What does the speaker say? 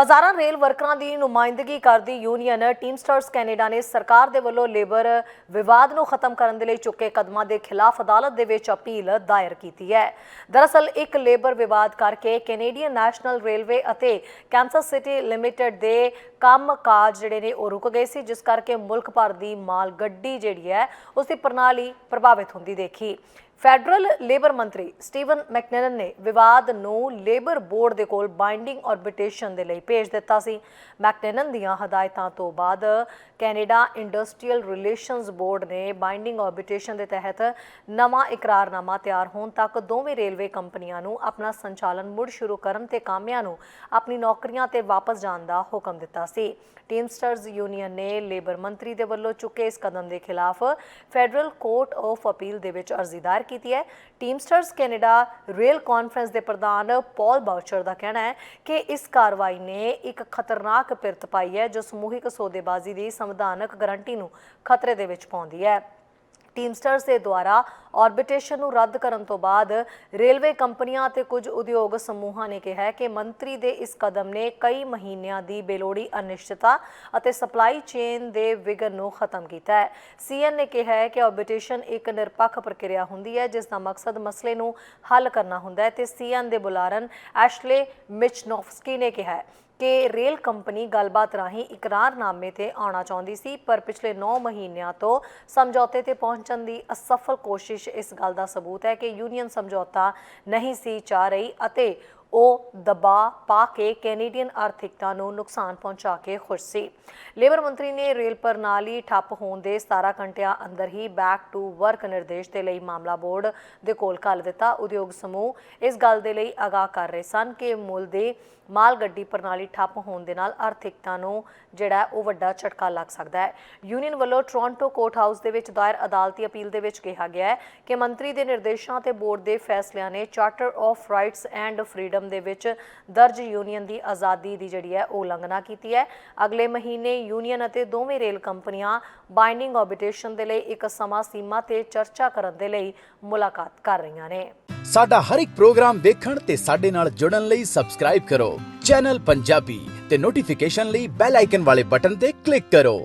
ਹਜ਼ਾਰਾਂ ਰੇਲ ਵਰਕਰਾਂ ਦੀ ਨੁਮਾਇੰਦਗੀ ਕਰਦੀ ਯੂਨੀਅਨ ਟੀਮਸਟਰਸ ਕੈਨੇਡਾ ਨੇ ਸਰਕਾਰ ਦੇ ਵੱਲੋਂ ਲੇਬਰ ਵਿਵਾਦ ਨੂੰ ਖਤਮ ਕਰਨ ਦੇ ਲਈ ਚੁੱਕੇ ਕਦਮਾਂ ਦੇ ਖਿਲਾਫ ਅਦਾਲਤ ਦੇ ਵਿੱਚ ਅਪੀਲ ਦਾਇਰ ਕੀਤੀ ਹੈ। ਦਰਅਸਲ, ਇੱਕ ਲੇਬਰ ਵਿਵਾਦ ਕਰਕੇ ਕੈਨੇਡੀਅਨ ਨੈਸ਼ਨਲ ਰੇਲਵੇ ਅਤੇ ਕੈਂਸਸ ਸਿਟੀ ਲਿਮਟਿਡ ਦੇ ਕੰਮ-ਕਾਜ ਜਿਹੜੇ ਨੇ ਉਹ ਰੁਕ ਗਏ ਸੀ, ਜਿਸ ਕਰਕੇ ਮੁਲਕ ਭਰ ਦੀ ਮਾਲ ਗੱਡੀ ਜਿਹੜੀ ਹੈ ਉਸ ਦੀ ਪ੍ਰਣਾਲੀ ਪ੍ਰਭਾਵਿਤ ਹੁੰਦੀ ਦੇਖੀ। ਫੈਡਰਲ ਲੇਬਰ ਮੰਤਰੀ ਸਟੀਵਨ ਮੈਕਨੇਲਨ ਨੇ ਵਿਵਾਦ ਨੂੰ ਲੇਬਰ ਬੋਰਡ ਦੇ ਕੋਲ ਬਾਈਂਡਿੰਗ ਆਰਬਿਟ੍ਰੇਸ਼ਨ ਦੇ ਲਈ ਭੇਜ ਦਿੱਤਾ ਸੀ। ਮੈਕਨੇਲਨ ਦੀਆਂ ਹਦਾਇਤਾਂ ਤੋਂ ਬਾਅਦ ਕੈਨੇਡਾ ਇੰਡਸਟਰੀਅਲ ਰਿਲੇਸ਼ਨਸ ਬੋਰਡ ਨੇ ਬਾਈਂਡਿੰਗ ਆਰਬਿਟ੍ਰੇਸ਼ਨ ਦੇ ਤਹਿਤ ਨਵਾਂ ਇਕਰਾਰਨਾਮਾ ਤਿਆਰ ਹੋਣ ਤੱਕ ਦੋਵੇਂ ਰੇਲਵੇ ਕੰਪਨੀਆਂ ਨੂੰ ਆਪਣਾ ਸੰਚਾਲਨ ਮੁੜ ਸ਼ੁਰੂ ਕਰਨ ਤੇ ਕਾਮਿਆਂ ਨੂੰ ਆਪਣੀ ਨੌਕਰੀਆਂ ਤੇ ਵਾਪਸ ਜਾਣ ਦਾ ਹੁਕਮ ਦਿੱਤਾ ਸੀ। ਟੀਮਸਟਰਸ ਯੂਨੀਅਨ ਨੇ ਲੇਬਰ ਮੰਤਰੀ ਦੇ ਵੱਲੋਂ ਚੁੱਕੇ ਇਸ ਕਦਮ ਦੇ ਖਿਲਾਫ ਫੈਡਰਲ ਕੋਰਟ ਆਫ ਅਪੀਲ ਦੇ ਵਿੱਚ ਅਰਜ਼ੀ ਦਾਇਰ ਕੀਤੀ ਹੈ। ਟੀਮਸਟਰਸ ਕੈਨੇਡਾ ਰੇਲ ਕਾਨਫਰੰਸ ਦੇ ਪ੍ਰਧਾਨ ਪੌਲ ਬਾਊਚਰ ਦਾ ਕਹਿਣਾ ਹੈ ਕਿ ਇਸ ਕਾਰਵਾਈ ਨੇ ਇੱਕ ਖਤਰਨਾਕ ਪਿਰਤ ਪਾਈ ਹੈ, ਜੋ ਸਮੂਹਿਕ ਸੌਦੇਬਾਜ਼ੀ ਦੀ ਸੰਵਿਧਾਨਕ ਗਾਰੰਟੀ ਨੂੰ ਖਤਰੇ ਦੇ ਵਿੱਚ ਪਾਉਂਦੀ ਹੈ। ਟੀਮਸਟਰਸ ਦੇ ਦੁਆਰਾ ਆਰਬਿਟ੍ਰੇਸ਼ਨ ਨੂੰ ਰੱਦ ਕਰਨ ਤੋਂ ਬਾਅਦ ਰੇਲਵੇ ਕੰਪਨੀਆਂ ਅਤੇ ਕੁਝ ਉਦਯੋਗ ਸਮੂਹਾਂ ਨੇ ਕਿਹਾ ਹੈ ਕਿ ਮੰਤਰੀ ਦੇ ਇਸ ਕਦਮ ਨੇ ਕਈ ਮਹੀਨਿਆਂ ਦੀ ਬੇਲੋੜੀ ਅਨਿਸ਼ਚਿਤਤਾ ਅਤੇ ਸਪਲਾਈ ਚੇਨ ਦੇ ਵਿਗਨ ਨੂੰ ਖਤਮ ਕੀਤਾ ਹੈ। ਸੀਐਨ ਨੇ ਕਿਹਾ ਹੈ ਕਿ ਆਰਬਿਟ੍ਰੇਸ਼ਨ ਇੱਕ ਨਿਰਪੱਖ ਪ੍ਰਕਿਰਿਆ ਹੁੰਦੀ ਹੈ, ਜਿਸ ਦਾ ਮਕਸਦ ਮਸਲੇ ਨੂੰ ਹੱਲ ਕਰਨਾ ਹੁੰਦਾ ਹੈ ਤੇ ਸੀਐਨ ਦੇ ਬੁਲਾਰਨ ਐਸ਼ਲੇ ਮਿਚਨੋਫਸਕੀ ਨੇ ਕਿਹਾ ਹੈ। ਕਿ ਰੇਲ ਕੰਪਨੀ ਗੱਲਬਾਤ ਰਾਹੀਂ ਇਕਰਾਰਨਾਮੇ ਤੇ ਆਉਣਾ ਚਾਹੁੰਦੀ ਸੀ, ਪਰ ਪਿਛਲੇ 9 ਮਹੀਨਿਆਂ ਤੋਂ ਸਮਝੌਤੇ ਤੇ ਪਹੁੰਚਣ ਦੀ ਅਸਫਲ ਕੋਸ਼ਿਸ਼ ਇਸ ਗੱਲ ਦਾ ਸਬੂਤ ਹੈ ਕਿ ਯੂਨੀਅਨ ਸਮਝੌਤਾ ਨਹੀਂ ਸੀ ਚਾਹ ਰਹੀ ਅਤੇ ਉਹ ਦਬਾਅ ਪਾ ਕੇ ਕੈਨੇਡੀਅਨ ਆਰਥਿਕਤਾ ਨੂੰ ਨੁਕਸਾਨ ਪਹੁੰਚਾ ਕੇ ਖੁਸ਼ ਸੀ। ਲੇਬਰ ਮੰਤਰੀ ਨੇ ਰੇਲ ਪ੍ਰਣਾਲੀ ਠੱਪ ਹੋਣ ਦੇ 17 ਘੰਟਿਆਂ ਅੰਦਰ ਹੀ ਬੈਕ ਟੂ ਵਰਕ ਨਿਰਦੇਸ਼ ਦੇ ਲਈ ਮਾਮਲਾ ਬੋਰਡ ਦੇ ਕੋਲ ਘੱਲ ਦਿੱਤਾ। ਉਦਯੋਗ ਸਮੂਹ ਇਸ ਗੱਲ ਦੇ ਲਈ ਆਗਾਹ ਕਰ ਰਹੇ ਸਨ ਕਿ ਮੁੱਲ ਦੇ ਮਾਲ ਗੱਡੀ ਪ੍ਰਣਾਲੀ ਠੱਪ ਹੋਣ ਦੇ ਨਾਲ ਆਰਥਿਕਤਾ ਨੂੰ ਜਿਹੜਾ ਉਹ ਵੱਡਾ ਝਟਕਾ ਲੱਗ ਸਕਦਾ ਹੈ। ਯੂਨੀਅਨ ਵੱਲੋਂ ਟੋਰਾਂਟੋ ਕੋਰਟ ਹਾਊਸ ਦੇ ਵਿੱਚ ਦਾਇਰ ਅਦਾਲਤੀ ਅਪੀਲ ਦੇ ਵਿੱਚ ਕਿਹਾ ਗਿਆ ਹੈ ਕਿ ਮੰਤਰੀ ਦੇ ਨਿਰਦੇਸ਼ਾਂ ਤੇ ਬੋਰਡ ਦੇ ਫੈਸਲਿਆਂ ਨੇ charter of rights and freedom ਦੇ ਵਿੱਚ ਦਰਜ ਯੂਨੀਅਨ ਦੀ ਆਜ਼ਾਦੀ ਦੀ ਜਿਹੜੀ ਹੈ ਉਹ ਉਲੰਘਣਾ ਕੀਤੀ ਹੈ। ਅਗਲੇ ਮਹੀਨੇ ਯੂਨੀਅਨ ਅਤੇ ਦੋਵੇਂ ਰੇਲ ਕੰਪਨੀਆਂ ਬਾਈਂਡਿੰਗ ਆਰਬਿਟ੍ਰੇਸ਼ਨ ਦੇ ਲਈ ਇੱਕ ਸਮਾਂ ਸੀਮਾ ਤੇ ਚਰਚਾ ਕਰਨ ਦੇ ਲਈ ਮੁਲਾਕਾਤ ਕਰ ਰਹੀਆਂ ਨੇ। ਸਾਡਾ ਹਰ ਇੱਕ ਪ੍ਰੋਗਰਾਮ ਦੇਖਣ ਤੇ ਸਾਡੇ ਨਾਲ ਜੁੜਨ ਲਈ ਸਬਸਕ੍ਰਾਈਬ ਕਰੋ। ਚੈਨਲ ਪੰਜਾਬੀ ਤੇ ਨੋਟੀਫਿਕੇਸ਼ਨ ਲਈ ਬੈਲ ਆਈਕਨ ਵਾਲੇ ਬਟਨ ਤੇ ਕਲਿੱਕ ਕਰੋ।